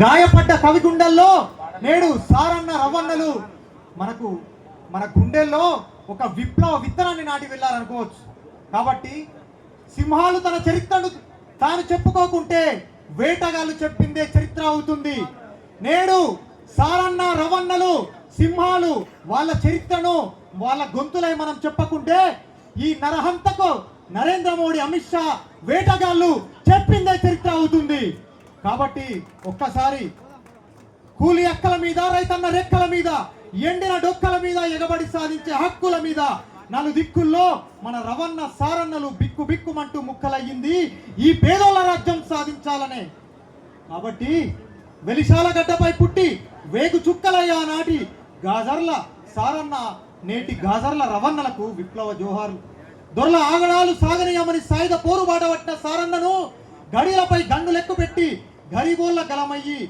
గాయపడ్డ కవి గుండెల్లో నేడు సారన్న రవన్నలు మనకు మన గుండెల్లో ఒక విప్లవ విత్తనాన్ని నాటి వెళ్ళారనుకోవచ్చు. కాబట్టి సింహాలు తన చరిత్రను తాను చెప్పుకోకుంటే వేటగాళ్ళు చెప్పిందే చరిత్ర అవుతుంది. నేడు సారన్న రవన్నలు సింహాలు వాళ్ళ చరిత్రను వాళ్ళ గొంతులై మనం చెప్పకుంటే ఈ నరహంతకు నరేంద్ర మోడీ అమిత్ షా వేటగాళ్ళు చెప్పిందే చరిత్ర అవుతుంది. కాబట్టి ఒక్కసారి కూలి అక్కల మీద రైతన్న రెక్కల మీద ఎండిన డొక్కల మీద ఎగబడి సాధించే హక్కుల మీద నలు దిక్కుల్లో మన రవన్న సారన్నలు బిక్కు బిక్కుమంటూ ముక్కలయ్యింది. ఈ పేదోళ్ళ రాజ్యం సాధించాలనే. కాబట్టి వెలిశాల గడ్డపై పుట్టి వేగు చుక్కలయ్యా నాటి గాజర్ల సారన్న నేటి గాజర్ల రవన్నలకు విప్లవ జోహార్లు. దొరల ఆగడాలు సాగనీయమని సాయుధ పోరు బాటపట్టిన సారన్నను గడిలపై గన్ను లెక్క పెట్టి గరిబోళ్ళ గలమయ్యి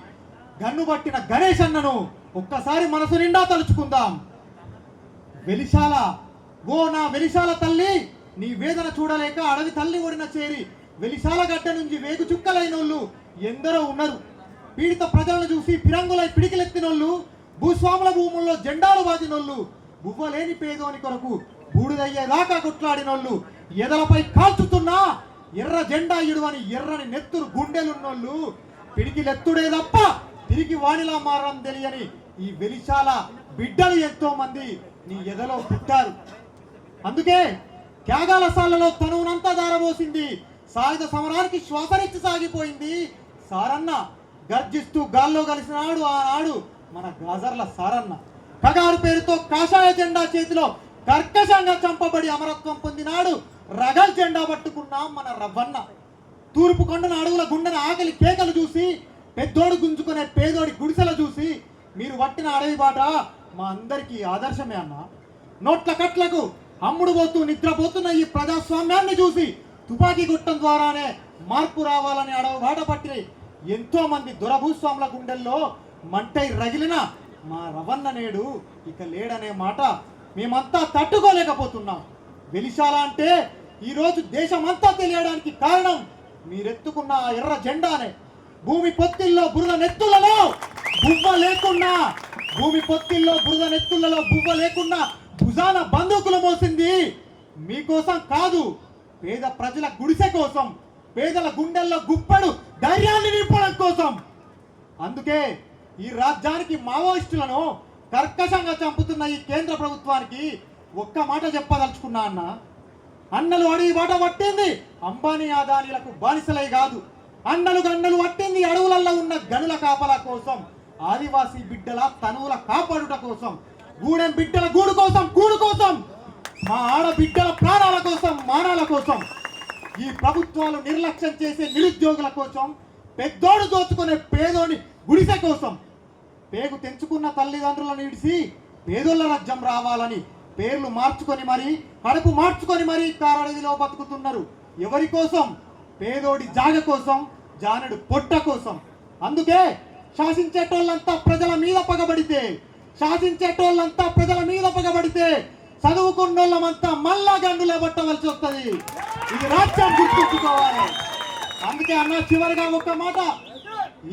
గన్ను పట్టిన గణేష్ అన్నను ఒక్కసారి మనసు నిండా తలుచుకుందాం. వెలిశాల ఓ నా వెలిశాల తల్లి నీ వేదన చూడలేక అడవి తల్లి ఒడిన చేరి వెలిశాల గడ్డ నుంచి వేగు చుక్కలైనోళ్ళు ఎందరో ఉన్నారు. పీడిత ప్రజలను చూసి పిరంగులై పిడికిలెత్తినోళ్ళు భూస్వాముల భూముల్లో జెండాలు వాదినోళ్ళు బువ్వలేని పేదోని కొరకు బూడిదయ్యేదాకా కొట్లాడినోళ్ళు ఎదలపై కాల్చుతున్నా ఎర్ర జెండా ఇడువని ఎర్రని నెత్తురు గుండెలున్నోళ్ళు పిడికిలెత్తుడే తప్ప తిరిగి వాణిలా మారడం తెలియని ఈ వెలిశాల బిడ్డలు ఎంతో మంది నీ ఎదలో పుట్టారు. అందుకే త్యాగాల సాలలో తనువునంతా దారబోసింది. సాయుధ సమరానికి శ్వాసనిచ్చి సాగిపోయింది. సారన్న గర్జిస్తూ గాల్లో కలిసినాడు ఆనాడు మన గాజర్ల సారన్న. కగారు పేరుతో కాషాయ జెండా చేతిలో కర్కశంగా చంపబడి అమరత్వం పొందినాడు రగల్ జెండా పట్టుకున్న మన రవ్వన్న. తూర్పు కొండన అడవుల గుండెన ఆకలి కేకలు చూసి పెద్దోడు గుంజుకునే పేదోడి గుడిసెలు చూసి మీరు పట్టిన అడవి బాట మా అందరికీ ఆదర్శమే అన్న. నోట్ల కట్లకు అమ్ముడు పోతూ నిద్రపోతున్న ఈ ప్రజాస్వామ్యాన్ని చూసి తుపాకీ గుట్టం ద్వారానే మార్పు రావాలని అడవి బాట పట్టి ఎంతో మంది దురభూస్వాముల గుండెల్లో మంటై రగిలిన మా రవన్న నేడు ఇక లేడనే మాట మేమంతా తట్టుకోలేకపోతున్నాం. వెలిశాల అంటే ఈరోజు దేశమంతా తెలియడానికి కారణం మీరెత్తుకున్న ఆ ఎర్ర జెండానే భూమి పొత్తిల్లో బురద నెత్తులలో బువ్వ లేకున్నా భూమి పొత్తిల్లో బురద నెత్తులలో బువ్వ లేకున్నా భుజాన బందూకులు మోసింది. మీకోసం కాదు పేద ప్రజల గుడిసె కోసం పేదల గుండెల్లో గుప్పడు ధైర్యాన్ని నింపడం కోసం. అందుకే ఈ రాజ్యానికి మావోయిస్టులను కర్కశంగా చంపుతున్న ఈ కేంద్ర ప్రభుత్వానికి ఒక్క మాట చెప్పదలుచుకున్నా అన్న అన్నలు అడవి బాట పట్టింది. అంబానీ ఆదానీలకు బానిసలై కాదు. అన్నలు గన్నలు పట్టింది అడవులలో ఉన్న గనుల కాపల కోసం ఆదివాసీ బిడ్డల తనువుల కాపాడుట కోసం గూడెం బిడ్డల గూడు కోసం గూడు కోసం మా ఆడబిడ్డల ప్రాణాల కోసం మానాల కోసం ఈ ప్రభుత్వాలు నిర్లక్ష్యం చేసే నిరుద్యోగుల కోసం పెద్దోడు దోచుకునే పేదోని గుడిసె కోసం పేగు తెంచుకున్న తల్లిదండ్రులను ఇడిసి పేదోళ్ళ రాజ్యం రావాలని పేర్లు మార్చుకొని మరి కడుపు మార్చుకొని మరి కారడవిలో బతుకుతున్నారు. ఎవరి కోసం? పేదోడి జాగ కోసం జానుడు పొట్ట కోసం. అందుకే శాసించేటోళ్ళంతా ప్రజల మీద పగబడితే శాసించేటోళ్ళంతా ప్రజల మీద పగబడితే చదువుకున్నోళ్ళమంతా మళ్ళా గండులే పట్టవలసి వస్తుంది. ఇది రాజ్యం గుర్తుంచుకోవాలి. అందుకే అన్న చివరిగా ఒక మాట.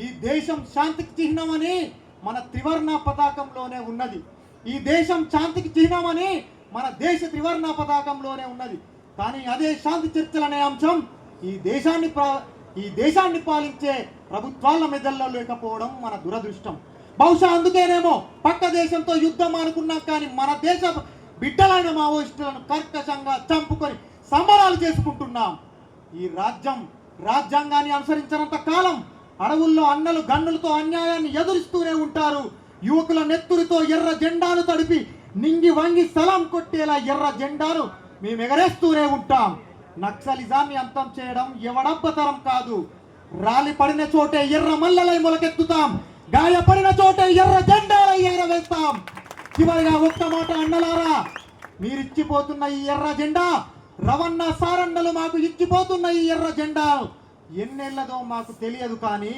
ఈ దేశం శాంతికి చిహ్నం అని మన త్రివర్ణ పతాకంలోనే ఉన్నది. ఈ దేశం శాంతికి చిహ్నమని మన దేశ త్రివర్ణ పతాకంలోనే ఉన్నది. కానీ అదే శాంతి చర్చలు అనే అంశం ఈ దేశాన్ని ఈ దేశాన్ని పాలించే ప్రభుత్వాల మెదల్లో లేకపోవడం మన దురదృష్టం. బహుశా అందుకేనేమో పక్క దేశంతో యుద్ధం అనుకున్నాం కానీ మన దేశ బిడ్డలైన మావోయిస్టులను కర్కశంగా చంపుకొని సంబరాలు చేసుకుంటున్నాం. ఈ రాజ్యం రాజ్యాంగాన్ని అనుసరించినంత కాలం అడవుల్లో అన్నలు గన్నులతో అన్యాయాన్ని ఎదురిస్తూనే ఉంటారు. యువకుల నెత్తురితో ఎర్ర జెండాను తడిపి నింగి వంగి సలాం కొట్టేలా ఎర్ర జెండాను మేము ఎగరేస్తూనే ఉంటాం. నక్సలిజాన్ని అంతం చేయడం ఎవడబ్బతరం కాదు. రాలి పడిన చోటే ఎర్ర మల్లలై మొలకెత్తుతాం. గాయపడిన చోటే ఎర్ర జెండాలై ఎగరవేస్తాం చివరిగా ఒక్క మాట అన్నలారా మీరిచ్చిపోతున్న ఈ ఎర్ర జెండా రవణ సారండలు మాకు ఇచ్చిపోతున్న ఈ ఎర్ర జెండా ఎన్నెళ్ళదో మాకు తెలియదు కానీ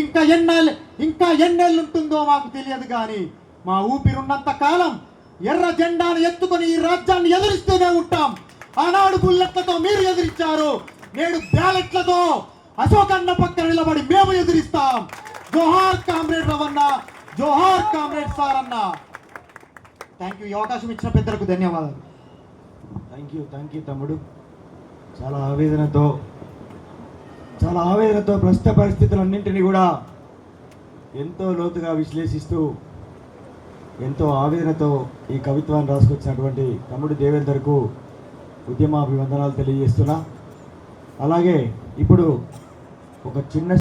ఇంకా ఎన్నెల్ ఇంకా ఎన్నెళ్ళుంటుందో మాకు తెలియదు కానీ మా ఊపిరున్నంత కాలం ఎర్ర జెండాను ఎత్తుకొని ఈ రాజ్యాన్ని ఎదురిస్తూనే ఉంటాం. ఆనాడు బుల్లెట్లతో మీరు ఎదిరించారు నేడు బ్యాలెట్లతో అశోకన్న పక్కన నిలబడి మేము ఎదిరిస్తాం. జోహార్ కామ్రేడ్ రవన్న జోహార్ కామ్రేడ్ సార్ అన్న థ్యాంక్ యూ ఈ అవకాశం ఇచ్చిన పెద్దలకు ధన్యవాదాలు. థ్యాంక్ యూ థ్యాంక్ యూ తమ్ముడు. చాలా ఆవేదనతో చాలా ఆవేదనతో ప్రస్తుత పరిస్థితులన్నింటినీ కూడా ఎంతో లోతుగా విశ్లేషిస్తూ ఎంతో ఆవేదనతో ఈ కవిత్వాన్ని రాసుకొచ్చినటువంటి తమ్ముడు దేవేందర్కు ఉద్యమాభివందనాలు తెలియజేస్తున్నా. అలాగే ఇప్పుడు ఒక చిన్న